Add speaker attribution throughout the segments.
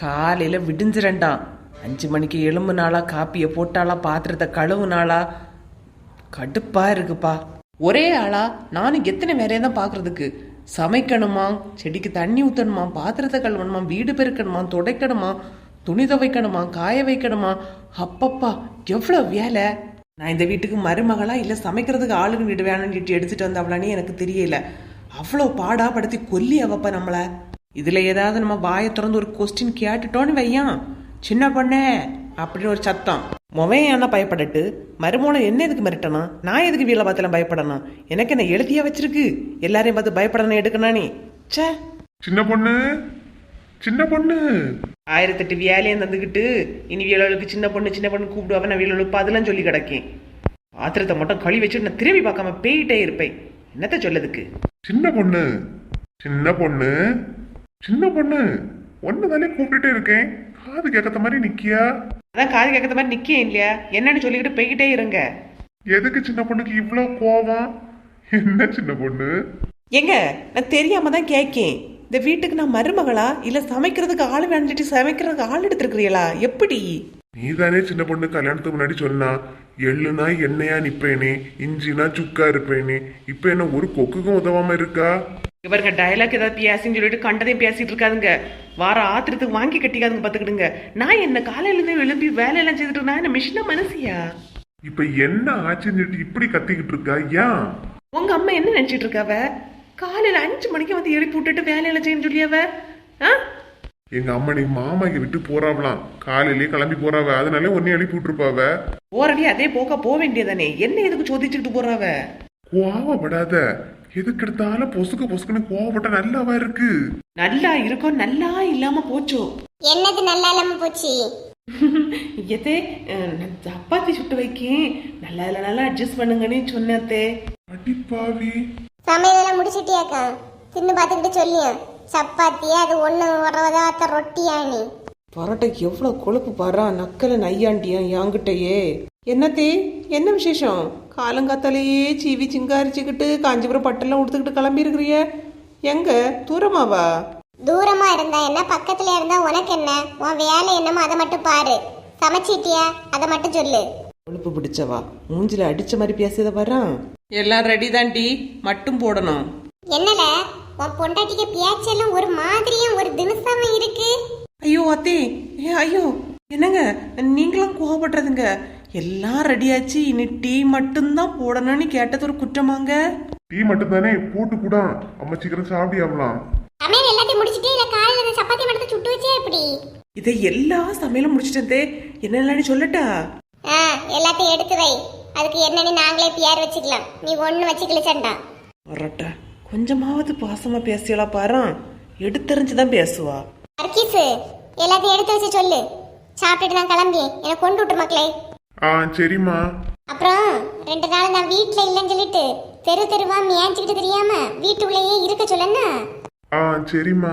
Speaker 1: காலையில் விடிஞ்சிரண்டாம் அஞ்சு மணிக்கு எலும்பு நாளா காப்பியை போட்டாளா பாத்திரத்தை கழுவு நாளா. கடுப்பா இருக்குப்பா. ஒரே ஆளா நானும் எத்தனை வேலையை தான் பாக்குறதுக்கு. சமைக்கணுமா செடிக்கு தண்ணி ஊத்தணுமா பாத்திரத்தை கழுவணுமா வீடு பெருக்கணுமா துடைக்கணுமா துணி துவைக்கணுமா காய வைக்கணுமா. அப்பப்பா எவ்வளோ வேலை? நான் இந்த வீட்டுக்கு மருமகளா இல்லை சமைக்கிறதுக்கு ஆளுங்க வீடு வேணும்னு எடுத்துட்டு வந்தவளானே எனக்கு தெரியல. அவ்வளோ பாடா படுத்தி கொல்லி அவப்ப நம்மளை. இதுல ஏதாவது நம்ம வாயை திறந்து ஒரு கொஸ்டின் கேட்டுட்டோன்னு வையான் சின்ன பொண்ணே அப்படின்னு ஒரு சத்தம். மொவன் என்ன பயப்படட்டு. மருமோளை என்ன எதுக்கு மிரட்டணும்? நான் எதுக்கு வீல பார்த்துல பயப்படணும்? எனக்கு என்ன எழுதியா வச்சிருக்கு? எல்லாரையும் பார்த்து பயப்படணும் எடுக்கணும் நீ. ச்சே.
Speaker 2: சின்ன பொண்ணு சின்ன பொண்ணு.
Speaker 1: ஆயிரத்தெட்டு வேலையும் தந்துக்கிட்டு இனி வீழலுக்கு சின்ன பொண்ணு சின்ன பொண்ணு கூப்பிடுவாங்க நான் வீழலுப்பு அதெல்லாம் சொல்லி கிடக்கேன். ஆத்திரத்தை மட்டும் கழி வச்சுட்டு நான் திரும்பி பார்க்காம போயிட்டே இருப்பேன். என்னத்த சொல்லதுக்கு?
Speaker 2: சின்ன பொண்ணு சின்ன பொண்ணு. சின்ன பொண்ணு ஒன்னு தானே கூப்பிட்டுட்டே இருக்கேன். காது கேட்காத மாதிரி நிக்கியா?
Speaker 1: அதான் காது கேட்கற மாதிரி நிக்கேன் இல்லையா? என்னன்னு சொல்லிக்கிட்டு போய்கிட்டே இருங்க.
Speaker 2: எதுக்கு சின்ன பொண்ணுக்கு இவ்வளோ கோவம்? என்ன சின்ன பொண்ணு?
Speaker 1: எங்க நான் தெரியாம தான் கேட்கேன். இந்த வீட்டுக்கு நான் மருமகளா? இல்ல சமைக்கிறதுக்கு ஆள் வேண்டிட்டு சமைக்கிறதுக்கு ஆள் எடுத்துருக்கிறீங்களா? எப்படி?
Speaker 2: நீ தானே சின்ன பொண்ணு கல்யாணத்துக்கு முன்னாடி சொன்னா எள்ளுனா எண்ணெயா நிப்பேனே இஞ்சினா சுக்கா இருப்பேனே இப்ப என்ன ஒரு கொக்குக்கும் உதவாம இருக்கா?
Speaker 1: இங்க பாருங்க டயலாக் ஏதாவது பேசின்னு சொல்லிட்டு கண்டதையும் பேசிட்டு இருக்காதுங்க. வார ஆத்திரத்துக்கு வாங்கி கட்டிக்காதுங்க பாத்துக்கிடுங்க. நான் என்ன காலையில இருந்து எழுப்பி வேலையெல்லாம் செய்துட்டு நான் என்ன மிஷினா மனசியா?
Speaker 2: இப்ப என்ன ஆச்சுன்னு சொல்லிட்டு இப்படி கத்திக்கிட்டு இருக்கா? ஏன்?
Speaker 1: உங்க அம்மா என்ன நினைச்சிட்டு இருக்காவ காலையில அஞ்சு மணிக்கு வந்து எழுப்பி விட்டுட்டு வேலையெல்லாம் செய்யணும் சொல்லியாவ ஆ?
Speaker 2: எங்க அம்மா நீ மாமாக்கு விட்டு போறாவலாம் காலையிலேயே கிளம்பி போறாவ. அதனால உன்னை எழுப்பி விட்டுருப்பாவ
Speaker 1: போறடி அதே போக்க போக வேண்டியதானே என்ன எதுக்கு சோதிச்சுக்கிட்டு போறாவ
Speaker 2: கோவப்படாத. எதுக்கு எடுத்தாலும் பொசுக்கு பொசுக்குன்னு கோவப்பட்ட நல்லாவா இருக்கு.
Speaker 1: நல்லா இருக்கும் நல்லா இல்லாம போச்சோ?
Speaker 3: என்னது நல்லா இல்லாம போச்சு?
Speaker 1: எதே சப்பாத்தி சுட்டு வைக்கேன். நல்லா இல்ல நல்லா அட்ஜஸ்ட் பண்ணுங்கன்னு சொன்னத்தே.
Speaker 2: அடிப்பாவி.
Speaker 3: சமையலெல்லாம் முடிச்சிட்டியாக்கா? தின்னு பார்த்துக்கிட்டு சொல்லியா? சப்பாத்தி அது ஒன்று உறவதாத்த ரொட்டியா நீ
Speaker 1: பரோட்டைக்கு எவ்வளவு கொழுப்பு பாரா நக்கல நையாண்டியா என்கிட்டயே. என்னத்தே என்ன விசேஷம்? காலங்காத்தாலேயே சீவி சிங்காரிச்சுக்கிட்டு காஞ்சிபுரம் பட்டெல்லாம் உடுத்துக்கிட்டு கிளம்பி இருக்கிறிய எங்க? தூரமாவா?
Speaker 3: தூரமா இருந்தா என்ன? பக்கத்துல இருந்தா உனக்கு என்ன? உன் வேலை என்னமோ அதை மட்டும் பாரு. சமைச்சிட்டியா? அதை மட்டும் சொல்லு.
Speaker 1: கொழுப்பு பிடிச்சவா? மூஞ்சில அடிச்ச மாதிரி பேசியத வரான் எல்லாம் ரெடி தாண்டி மட்டும் போடணும்.
Speaker 3: என்னல? உன் பொண்டாட்டிக்கு பேச்செல்லாம் ஒரு மாதிரியும் ஒரு தினசாம இருக்கு.
Speaker 1: ஐயோ அத்தே. ஏ ஐயோ. என்னங்க? நீங்களும் கோவப்படுறதுங்க. எல்லாம் ரெடியாச்சு. இனி டீ மட்டும்தான் போடணும்னு கேட்டது ஒரு குற்றமாங்க.
Speaker 2: டீ மட்டும் தானே போட்டு கூட அம்மா சீக்கிரம் சாப்பிடியாவலாம்
Speaker 3: சமையல் எல்லாத்தையும் முடிச்சிட்டு இல்ல காலையில சப்பாத்தி மட்டும் சுட்டு வச்சே எப்படி?
Speaker 1: இதை எல்லா சமையலும் முடிச்சிட்டே என்னெல்லாம் சொல்லட்டா?
Speaker 3: ஆ எல்லாத்தையும் எடுத்து வை. அதுக்கு என்னன்னு நாங்களே பேர் வச்சுக்கலாம். நீ ஒண்ணு வச்சுக்கல சண்டா.
Speaker 1: வரட்ட கொஞ்சமாவது பாசமா பேசியலா பாரு. எடுத்தறிஞ்சுதான் பேசுவா.
Speaker 3: அர்க்கீஸு எல்லாத்தையும் எடுத்து வச்சு சொல்லு. சாப்பிட்டுட்டு நான் கிளம்பி எனக்கு கொண்டு விட்டுரு மக்களே.
Speaker 2: ஆ சரிம்மா.
Speaker 3: அப்புறம் ரெண்டு நாள் நான் வீட்ல இல்லைன்னு சொல்லிட்டு தெரு தெருவா மியாஞ்சிக்கிட்டு தெரியாம வீட்டுக்குள்ளேயே இருக்க சொல்லன்னா
Speaker 2: ஆ சரிம்மா.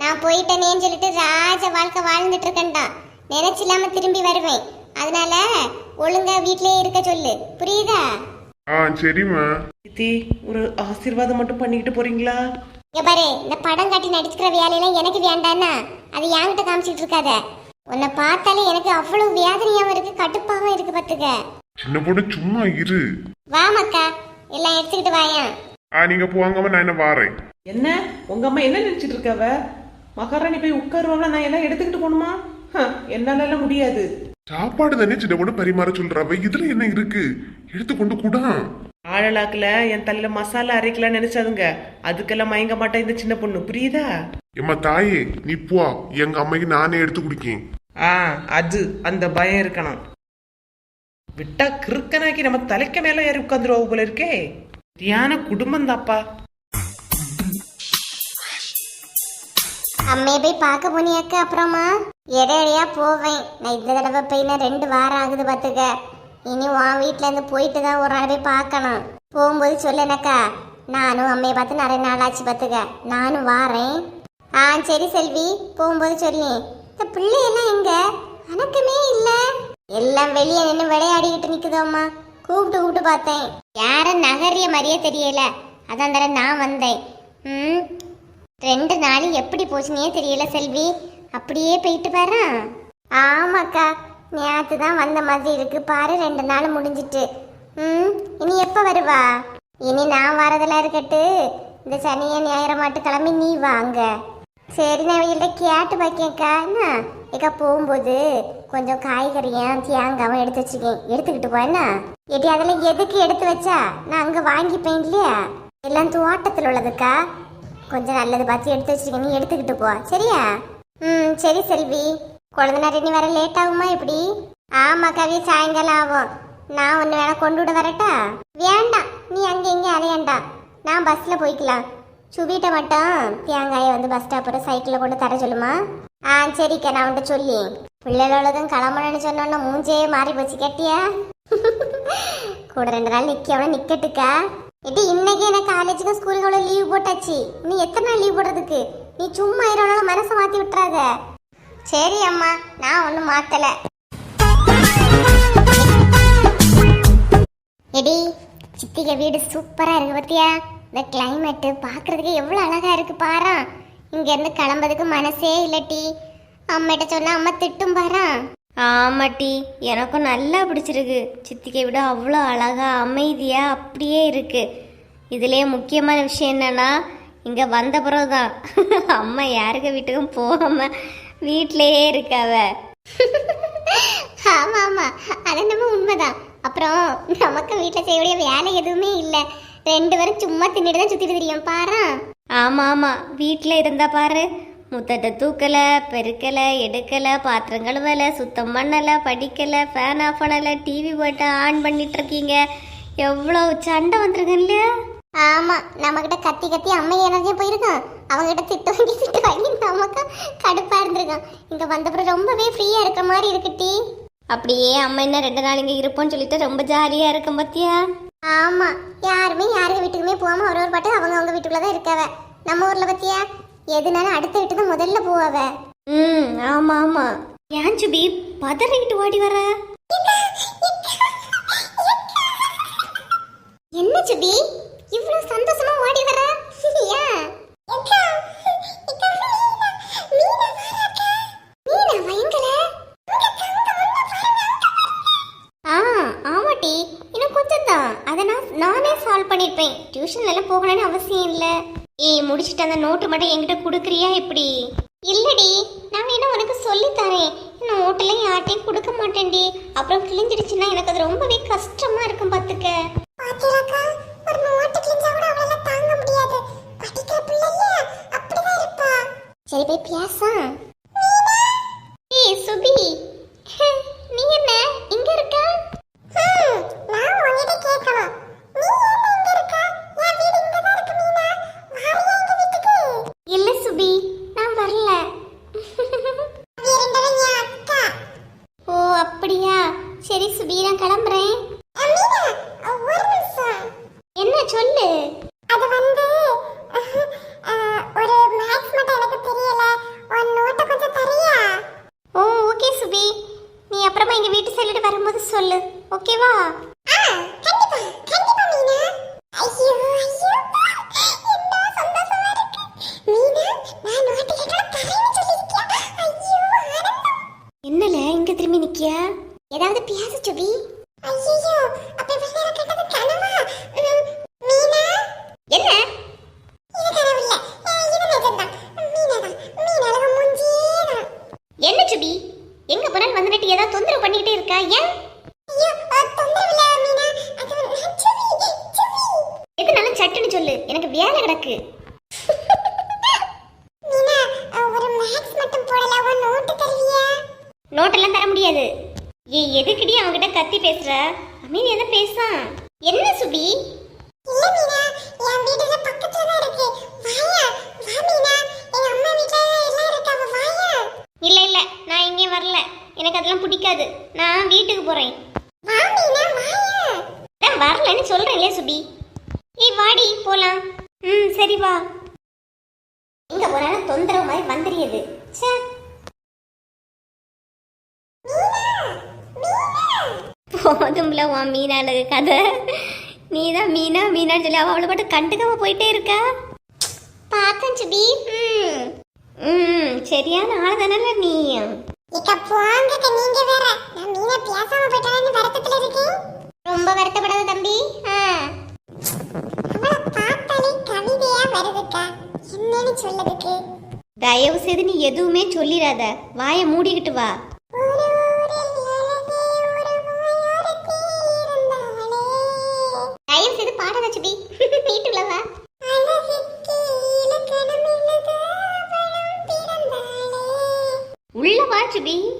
Speaker 3: நான் போயிட்டேனேன்னு சொல்லிட்டு ராஜ வாழ்க்கை வாழ்ந்துட்டு இருக்கேன்டா நினைச்சு இல்லாம திரும்பி வருவேன். அதனால ஒழுங்கா வீட்லயே இருக்க சொல்லு. புரியுதா?
Speaker 2: ஆ சரிம்மா.
Speaker 1: இத்தி ஒரு ஆசீர்வாதம் மட்டும் பண்ணிக்கிட்டு போறீங்களா?
Speaker 3: இங்க பாரு இந்த படம் காட்டி நடிச்சுக்கிற வேலையெல்லாம் எனக்கு வேண்டான்னா அது என்கிட்ட காமிச்சிட்டு இருக்காத. உன்னை பார்த்தாலே எனக்கு அவ்வளவு வேதனையாவும் இருக்கு கடுப்பாவும் இருக்கு பாத்துக்க
Speaker 2: சின்ன பொண்ணு சும்மா இரு.
Speaker 3: வா மக்கா எல்லாம் எடுத்துக்கிட்டு வாயா.
Speaker 2: ஆ நீங்க போவாங்கம்மா நான் என்ன வாரேன்.
Speaker 1: என்ன? உங்க அம்மா என்ன நினைச்சிட்டு இருக்காவ மகாராணி போய் உட்காருவாங்களா? நான் எல்லாம் எடுத்துக்கிட்டு போகணுமா? ஹ, என்னால எல்லாம் முடியாது.
Speaker 2: சாப்பாடு தானே சின்ன பொண்ணு பரிமாற சொல்றாவ இதுல என்ன இருக்கு? எடுத்து கொண்டு கூடா.
Speaker 1: ஆழலாக்குல என் தலையில மசாலா அரைக்கலாம் நினைச்சாதுங்க. அதுக்கெல்லாம் மயங்க மாட்டேன் இந்த சின்ன பொண்ணு. புரியுதா?
Speaker 2: எம்மா தாயே நீ போ எங்க அம்மைக்கு நானே எடுத்து குடிக்கேன்.
Speaker 1: ஆ அது அந்த பயம் இருக்கணும். விட்டா கிறுக்கனாக்கி நம்ம தலைக்க மேல ஏறி உட்காந்துருவா போல இருக்கே. சரியான குடும்பம் தாப்பா
Speaker 3: அம்மையை போய் பார்க்க போனியாக்க அப்புறமா? இடையிடையா போவேன். நான் இந்த தடவை போய் நான் ரெண்டு வாரம் ஆகுது பார்த்துக்க. இனி உன் வீட்ல இருந்து போயிட்டு தான் ஒரு நாள் போய் பார்க்கணும். போகும்போது சொல்லுனக்கா நானும் அம்மையை பார்த்து நிறைய நாள் ஆச்சு பார்த்துக்க. நானும் வாரேன். ஆ சரி செல்வி போகும்போது சொல்லி இந்த பிள்ளையெல்லாம் எங்க? அணக்கமே இல்ல. எல்லாம் வெளியே நின்று விளையாடிக்கிட்டு நிக்குதோம்மா. கூப்பிட்டு கூப்பிட்டு பார்த்தேன். யாரும் நகரிய மாதிரியே தெரியல. அதான் தர நான் வந்தேன். ம் ரெண்டு நாள் எப்படி போச்சுனே தெரியல செல்வி. அப்படியே போயிட்டு பாரு. ஆமாக்கா நேற்று தான் வந்த மாதிரி இருக்கு. பாரு ரெண்டு நாள் முடிஞ்சிட்டு. ம் இனி எப்போ வருவா? இனி நான் வரதெல்லாம் இருக்கட்டு. இந்த சனியை ஞாயிறு மாட்டு கிளம்பி நீ வாங்க. சரி நான் இவங்கள்ட்ட கேட்டு பார்க்கேன்க்கா என்ன? ஏக்கா போகும்போது கொஞ்சம் காய்கறியும் தேங்காவும் எடுத்து வச்சுக்கேன் எடுத்துக்கிட்டு போனா என்ன? எடி அதெல்லாம் எதுக்கு எடுத்து வச்சா? நான் அங்கே வாங்கிப்பேன் இல்லையா? எல்லாம் தோட்டத்தில் உள்ளதுக்கா. கொஞ்சம் நல்லது பார்த்து எடுத்து வச்சிருக்கேன். நீ எடுத்துக்கிட்டு போ. சரியா? ம் சரி செல்வி குழந்தைனார் இனி வர லேட் ஆகுமா இப்படி? ஆமாம் கவி சாயங்காலம் ஆகும். நான் ஒன்று வேணா கொண்டு விட வரட்டா? வேண்டாம். நீ அங்கே இங்கே அலையண்டா. நான் பஸ்ஸில் போய்க்கலாம். சுவீட்டை மட்டும் தேங்காயை வந்து பஸ் ஸ்டாப்பில் சைக்கிளில் கொண்டு தர சொல்லுமா? ஆ சரிக்கா நான் உன்ட்ட சொல்லி பிள்ளைகளுக்கும் கிளம்பணும்னு சொன்னோன்னா மூஞ்சே மாறி போச்சு கேட்டியா? கூட ரெண்டு நாள் நிற்கவன நிக்கட்டுக்கா. இது இன்னைக்கு எனக்கு காலேஜுக்கும் ஸ்கூலுக்கும் லீவ் போட்டாச்சு. நீ எத்தனை நாள் லீவ் போடுறதுக்கு? நீ சும்மா இருவனால மனசை மாத்தி விட்டுறாத. சரி அம்மா நான் ஒன்றும் மாத்தல. எடி சித்திக வீடு சூப்பரா இருக்கு பத்தியா இந்த கிளைமேட் பார்க்கிறதுக்கு எவ்வளவு அழகா இருக்கு பாரா. இங்க இருந்து கிளம்புறதுக்கு மனசே இல்லட்டி அம்மிட்ட சொன்னா அம்மா திட்டும் பாரா.
Speaker 4: ஆமாட்டி எனக்கும் நல்லா பிடிச்சிருக்கு. சித்திக்கை விட அவ்வளோ அழகா அமைதியா அப்படியே இருக்கு. இதுலயே முக்கியமான விஷயம் என்னன்னா இங்க வந்த பிறகுதான். அம்மா யாருக்கு வீட்டுக்கும் போகாம வீட்டிலேயே இருக்காவ.
Speaker 3: ஆமா ஆமா. அது என்னமோ உண்மைதான். அப்புறம் நமக்கு வீட்டில் செய்யக்கூடிய வேலை எதுவுமே இல்லை. ரெண்டு பேரும் சும்மா தின்னுட்டு தான் சுத்திட்டு தெரியும். பாரா?
Speaker 4: ஆமா ஆமா. வீட்டில் இருந்தா பாரு. முத்தத்தை தூக்கலை பெருக்கலை எடுக்கலை பாத்திரம் கழுவலை சுத்தம் பண்ணலை படிக்கலை ஃபேன் ஆஃப் பண்ணலை டிவி போட்டு ஆன் பண்ணிட்டு இருக்கீங்க எவ்வளோ சண்டை வந்திருக்கு இல்லையா?
Speaker 3: ஆமா. நம்ம கிட்ட கத்தி கத்தி அம்மை எனர்ஜியா போயிருக்கான். அவங்க கிட்ட திட்டு வாங்கி திட்டு வாங்கி நமக்கு கடுப்பா இருந்திருக்கான். இங்க வந்தப்பறம் ரொம்பவே ஃப்ரீயா இருக்கிற மாதிரி இருக்கு டீ.
Speaker 4: அப்படியே அம்மா என்ன ரெண்டு நாள் இங்கே இருப்போம்னு சொல்லிட்டு ரொம்ப ஜாலியாக இருக்கும் பத்தியா?
Speaker 3: ஆமா யாருமே யாருக்கு வீட்டுக்குமே போகாம ஒரு ஒரு பாட்டு அவங்க அவங்க வீட்டுக்குள்ள தான் இருக்காவ நம்ம ஊர்ல பத்தியா எதுனாலும் அடுத்த வீட்டு தான் முதல்ல போவாவ
Speaker 4: ம் ஆமாம் ஆமாம் ஏன் சுபி பதறிக்கிட்டு ஓடி வர
Speaker 3: என்ன சுபி இவ்வளவு சந்தோஷமா ஓடி வர ஏன்
Speaker 4: ஆ ஆமாட்டி இன்னும் கொஞ்சம் தான் அதை நான் சால்வ் பண்ணியிருப்பேன் டியூஷன் எல்லாம் போகணும்னு அவசியம் இல்லை. ஏய் முடிச்சிட்டு அந்த நோட்டு மட்டும் என்கிட்ட கொடுக்குறியா எப்படி?
Speaker 3: இல்லடி நான் வேணா உனக்கு சொல்லி தரேன்.
Speaker 4: நோட்டுல யார்ட்டையும் கொடுக்க மாட்டேன்டி. அப்புறம் கிழிஞ்சிருச்சுன்னா எனக்கு அது ரொம்பவே கஷ்டமா இருக்கும் பார்த்துக்க
Speaker 3: பாத்தியாக்கா ஒரு நோட்டு கிழிஞ்சா கூட அவளால தாங்க முடியாது படிக்கிற பிள்ளை இல்லையா அப்படிதான் இருப்பா சரி போய் பேசா
Speaker 4: ஏய் சுபி நீ என்ன இங்க இருக்க
Speaker 3: நான் உன்கிட்ட கேட்கணும் நீ என்ன இங்க இருக்க என் வீடு இங்க தான் இருக்கு மீனா வாரியா எங்க வீட்டுக்கு
Speaker 4: இல்ல சுபி நான் வரல
Speaker 3: வீரண்டவன் என் அக்கா
Speaker 4: ஓ அப்படியா சரி சுபி நான் கிளம்புறேன்
Speaker 3: மீனா ஒரு நிமிஷம்
Speaker 4: என்ன சொல்லு
Speaker 3: அது வந்து அஹ், ஒரு மேக்ஸ் மட்டும் எனக்கு தெரியல உன் நோட்டை கொஞ்சம் தரியா
Speaker 4: ஓ ஓகே சுபி நீ அப்புறமா எங்க வீட்டு சைடு வரும்போது சொல்லு ஓகேவா
Speaker 3: ஆ கண்டிப்பா கண்டிப்பா மீனா ஐயோ ஐயோ என்ன சந்தோஷமா இருக்கு மீனா நான் நோட்டு கேட்டா தரேன்னு சொல்லிருக்கியா ஐயோ ஆனந்தம்
Speaker 4: என்னல இங்க திரும்பி நிக்கியா
Speaker 3: ஏதாவது பேச சுபி ஐயோ அப்ப இவ்வளவு நேரம் கேட்டது கனவா உம், மீனா
Speaker 4: என்ன
Speaker 3: இது கனவு இல்ல அஹ், இது நிஜம்தான் மீனா தான் மீனா அழகு மூஞ்சியே தான்
Speaker 4: என்ன சுபி எங்க வந்துட்டு ஏதாவது தொந்தரவு பண்ணிக்கிட்டே இருக்கா? ஏன்? எதுனாலும் சட்டுன்னு சொல்லு. எனக்கு வேலை கிடக்கு. நோட்டெல்லாம் தர முடியாது. ஏய் எதுக்குடி அவன்கிட்ட கத்தி பேசுற? அமைதியா தான் பேசான் என்ன சுபி
Speaker 3: இல்ல மீனா என் வீடுல பக்கத்துல தான் இருக்கு வாயா வா மீனா எங்க அம்மா வீட்ல எல்லாம் இருக்காவ வாயா
Speaker 4: இல்ல இல்ல நான் எங்கேயும் வரல எனக்கு அதெல்லாம் பிடிக்காது நான் வீட்டுக்கு போறேன்
Speaker 3: வா மீனா வாயா
Speaker 4: நான் வரலன்னு சொல்றேன் இல்லையா சுபி ஏய் வாடி போலாம் ம் சரி வா எங்க போனாலும் தொந்தரவு மாதிரி வந்துறியது ச்சே. போதும்ல உன் மீனாளுக்கு கதை. நீ தான் மீனா மீனான்னு சொல்லி அவளை மட்டும் கண்டுக்காம போயிட்டே இருக்கா?
Speaker 3: பார்த்தேன் சுபி. ம்.
Speaker 4: சரியான ஆள் தானே நீ.
Speaker 3: இக்க போங்க நீங்க வேற. நான் மீனா பேசாம போயிட்டானு வருத்தத்துல இருக்கேன் ரொம்ப வருத்தப்படாத தம்பி. அவளை பார்த்தாலே கவிதையா வருதுக்கா. என்னன்னு சொல்லதுக்கு?
Speaker 4: தயவு செய்து நீ எதுவுமே சொல்லிடாத. வாயை மூடிக்கிட்டு வா.
Speaker 3: தயவு செய்து பாடாத சுபி. வீட்டுல வா.
Speaker 4: உள்ள வா சுபி.